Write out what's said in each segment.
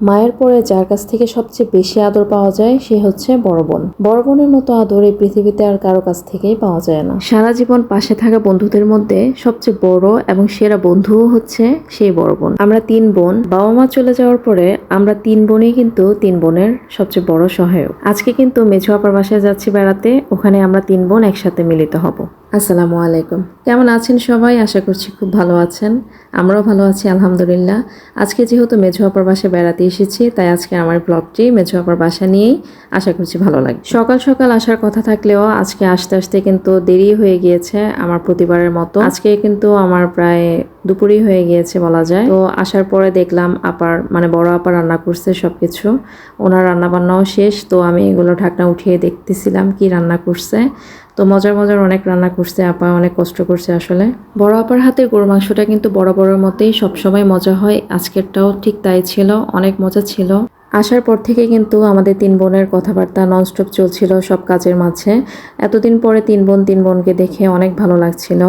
মায়ের পরে যার কাছ থেকে সবচেয়ে বেশি আদর পাওয়া যায়, সে হচ্ছে বড় বোন। বড় বোনের মতো আদর এই পৃথিবীতে আর কারও কাছ থেকেই পাওয়া যায় না। সারা জীবন পাশে থাকা বন্ধুদের মধ্যে সবচেয়ে বড় এবং সেরা বন্ধুও হচ্ছে সেই বড় বোন। আমরা তিন বোন। বাবা মা চলে যাওয়ার পরে আমরা তিন বোনই কিন্তু তিন বোনের সবচেয়ে বড় সহায়ক। আজকে কিন্তু মেঝো আপার বাসায় যাচ্ছি বেড়াতে, ওখানে আমরা তিন বোন একসাথে মিলিত হব। আসসালামু আলাইকুম। কেমন আছেন সবাই? আশা করছি খুব ভালো আছেন। আমরাও ভালো আছি, আলহামদুলিল্লাহ। আজকে যেহেতু মেঝো আপার বাসায় বেড়াতে এসেছি, তাই আজকে আমার ব্লগটি মেঝো আপার বাসা নিয়েই আশা করছি ভালো লাগে সকাল সকাল আসার কথা থাকলেও আজকে আসতে আসতে কিন্তু দেরি হয়ে গিয়েছে আমার প্রতিবারের মতো। আজকে কিন্তু আমার প্রায় দুপুরই হয়ে গিয়েছে বলা যায়। তো আসার পরে দেখলাম আপার মানে বড় আপা রান্না করছে সবকিছু। ওনার রান্না বান্নাও শেষ, তো আমি এগুলো ঢাকনা উঠিয়ে দেখতেছিলাম কি রান্না করছে। তো মজার মজার অনেক রান্না করছে, আপা অনেক কষ্ট করছে আসলে। বড় আপার হাতের গরু মাংসটা কিন্তু বড় বড়ের মতেই সবসময় মজা হয়, আজকেরটাও ঠিক তাই ছিল, অনেক মজা ছিল। আসার পর থেকে কিন্তু আমাদের তিন বোনের কথাবার্তা ননস্টপ চলছিল সব কাজের মাঝে। এতদিন পরে তিন বোন তিন বোনকে দেখে অনেক ভালো লাগছিল,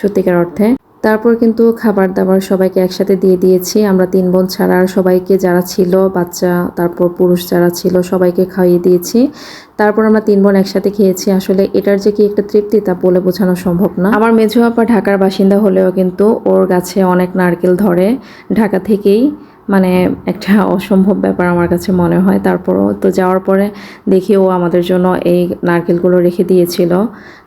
সত্যিকার অর্থে। তারপর কিন্তু খাবার দাবার সবাইকে একসাথে দিয়ে দিয়েছি। আমরা তিন বোন ছাড়া সবাইকে যারা ছিল, বাচ্চা, তারপর পুরুষ যারা ছিল, সবাইকে খাইয়ে দিয়েছি। তারপর আমরা তিন বোন একসাথে খেয়েছি। আসলে এটার যে কি একটা তৃপ্তি তা বলে বোঝানো সম্ভব না। আমার মেঝো আপা ঢাকার বাসিন্দা হলেও কিন্তু ওর গাছে অনেক নারকেল ধরে। ঢাকা থেকেই মানে একটা অসম্ভব ব্যাপার আমার কাছে মনে হয়। তারপরও তো যাওয়ার পরে দেখি ও আমাদের জন্য এই নারকেলগুলো রেখে দিয়েছিল।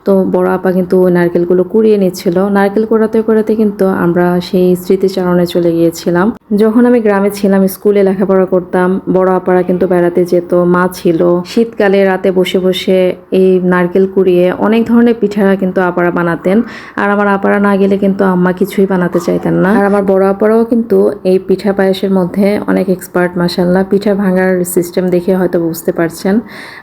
তো বড় আপা কিন্তু নারকেলগুলো কুড়িয়ে নিচ্ছিল। নারকেল কোড়াতে কোড়াতে কিন্তু আমরা সেই স্মৃতিচারণে চলে গিয়েছিলাম। যখন আমি গ্রামে ছিলাম, স্কুলে লেখাপড়া করতাম, বড় আপারা কিন্তু বেড়াতে যেত, মা ছিল। শীতকালে রাতে বসে বসে এই নারকেল কুড়িয়ে অনেক ধরনের পিঠা কিন্তু আপারা বানাতেন। আর আমার আপারা না গেলে কিন্তু আম্মা কিছুই বানাতে চাইতেন না। আর আমার বড় আপারাও কিন্তু এই পিঠা পায়েসের মধ্যে অনেক এক্সপার্ট মাসাল্লাহ পিঠা ভাঙার সিস্টেম দেখে হয়তো বুঝতে পারছেন।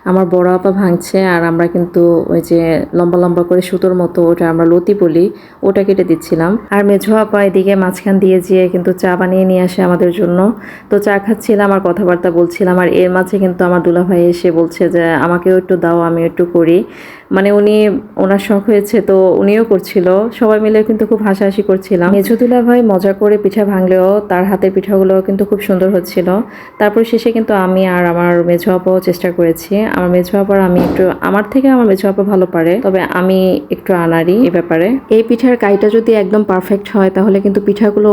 আমার বড় আপা ভাঙছে আর আমরা কিন্তু ওই যে লম্বা লম্বা করে সুতোর মতো ওটা আমরা লতি বলি, ওটা কেটে দিচ্ছিলাম। আর মেঝো আপা এদিকে মাঝখান দিয়ে যেয়ে কিন্তু চা বানিয়ে নিয়ে আসে আমাদের জন্য। তো চা খাচ্ছিলাম, আর কথাবার্তা বলছিলাম, আর এর মাঝে কিন্তু আমার দুলাভাই এসে বলছে যে, আমাকেও একটু দাও আমি একটু করি। মানে উনি ওনার শখ হয়েছে, তো উনিও করছিল। সবাই মিলে কিন্তু খুব হাসাহাসি করছিলাম। মেঝো ভাই মজা করে পিঠা ভাঙলেও তার হাতের পিঠাগুলো কিন্তু খুব সুন্দর হচ্ছিল। তারপর শেষে কিন্তু আমি আর আমার মেঝো আপাও চেষ্টা করেছি। আমার মেঝো আপার আমি একটু, আমার থেকে আমার মেঝো আপা ভালো পারে, তবে আমি একটু আনারি এ ব্যাপারে। এই পিঠার কাইটা যদি একদম পারফেক্ট হয়, তাহলে কিন্তু পিঠাগুলো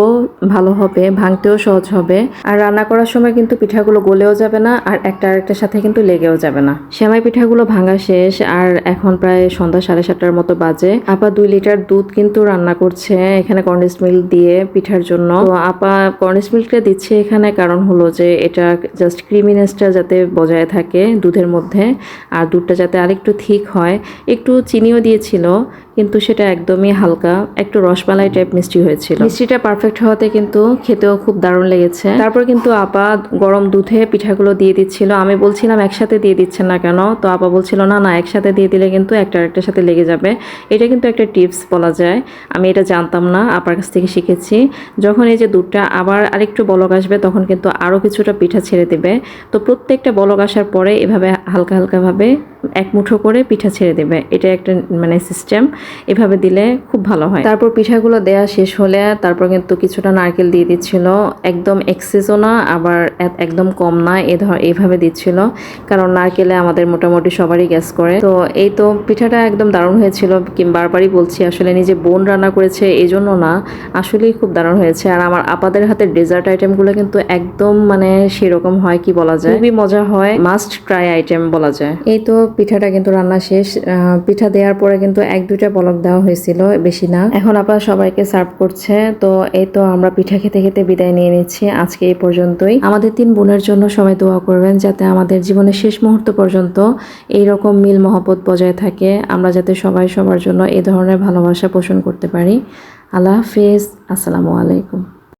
ভালো হবে, ভাঙতেও সহজ হবে। আর রান্না করার সময় কিন্তু পিঠাগুলো গলেও যাবে না, আর একটা আরেকটার সাথে কিন্তু লেগেও যাবে না। সেমাই পিঠাগুলো ভাঙা শেষ, আর এখন প্রায় সন্ধ্যা সাড়ে সাতটার মতো বাজে। আপা দুই লিটার দুধ কিন্তু রান্না করছে এখানে কর্নিস মিল্ক দিয়ে পিঠার জন্য। তো আপা কর্নিস মিল্কটা দিচ্ছে এখানে কারণ হলো যে এটা জাস্ট ক্রিমিনেসটা যাতে বজায় থাকে দুধের মধ্যে আর দুধটা যাতে আরেকটু থিক হয়। একটু চিনিও দিয়েছিল, কিন্তু সেটা একদমই হালকা, একটু রসমালাই টাইপ মিষ্টি হয়েছিল। মিষ্টিটা পারফেক্ট হওয়াতে কিন্তু খেতেও খুব দারুণ লেগেছে। তারপর কিন্তু আপা গরম দুধে পিঠাগুলো দিয়ে দিচ্ছিল। আমি বলছিলাম একসাথে দিয়ে দিচ্ছেন না কেন? তো আপা বলছিল, না না, একসাথে দিয়ে দিলে কিন্তু একটা আরেকটার সাথে লেগে যাবে। এটা কিন্তু একটা টিপস বলা যায়। আমি এটা জানতাম না, আপার কাছ থেকে শিখেছি। যখন এই যে দুধটা আবার আরেকটু বলক আসবে, তখন কিন্তু আরও কিছুটা পিঠা ছেড়ে দেবে। তো প্রত্যেকটা বলক আসার পরে এভাবে হালকা হালকাভাবে এক মুঠো করে পিঠা ছেড়ে দেবে। এটা একটা মানে সিস্টেম এভাবে দিলে খুব ভালো হয়। তারপর পিঠাগুলো দেয়া শেষ হলে তারপর কিন্তু কিছুটা নারকেল দিয়ে দিচ্ছিল। একদম এক্সেসও না আবার একদম কম না এ ধর এইভাবে দিচ্ছিল। কারণ নারকেলে আমাদের মোটামুটি সবারই গ্যাস করে। তো এই তো পিঠাটা একদম দারুণ হয়েছিল। কি বারবারই বলছি আসলে নিজে বোন রান্না করেছে এই জন্য না আসলেই খুব দারুণ হয়েছে। আর আমার আপাদের হাতের ডেজার্ট আইটেমগুলো কিন্তু একদম মানে সেরকম হয় কি বলা যায়? খুবই মজা হয়। মাস্ট ট্রাই আইটেম বলা যায়। এই তো পিঠাটা কিন্তু রান্না শেষ পিঠা দেওয়ার পরে কিন্তু এক দুইটা বলক দেওয়া হয়েছিল, বেশি না। এখন আপা সবাইকে সার্ভ করছে, তো এই তো আমরা পিঠা খেতে খেতে বিদায় নিয়ে নিচ্ছি আজকে এই পর্যন্তই। আমাদের তিন বোনের জন্য সবাই দোয়া করবেন যাতে আমাদের জীবনের শেষ মুহূর্ত পর্যন্ত এই রকম মিল মহব্বত বজায় থাকে, আমরা যাতে সবাই সবার জন্য এই ধরনের ভালোবাসা পোষণ করতে পারি। আল্লাহ হাফিজ, আসসালামু আলাইকুম।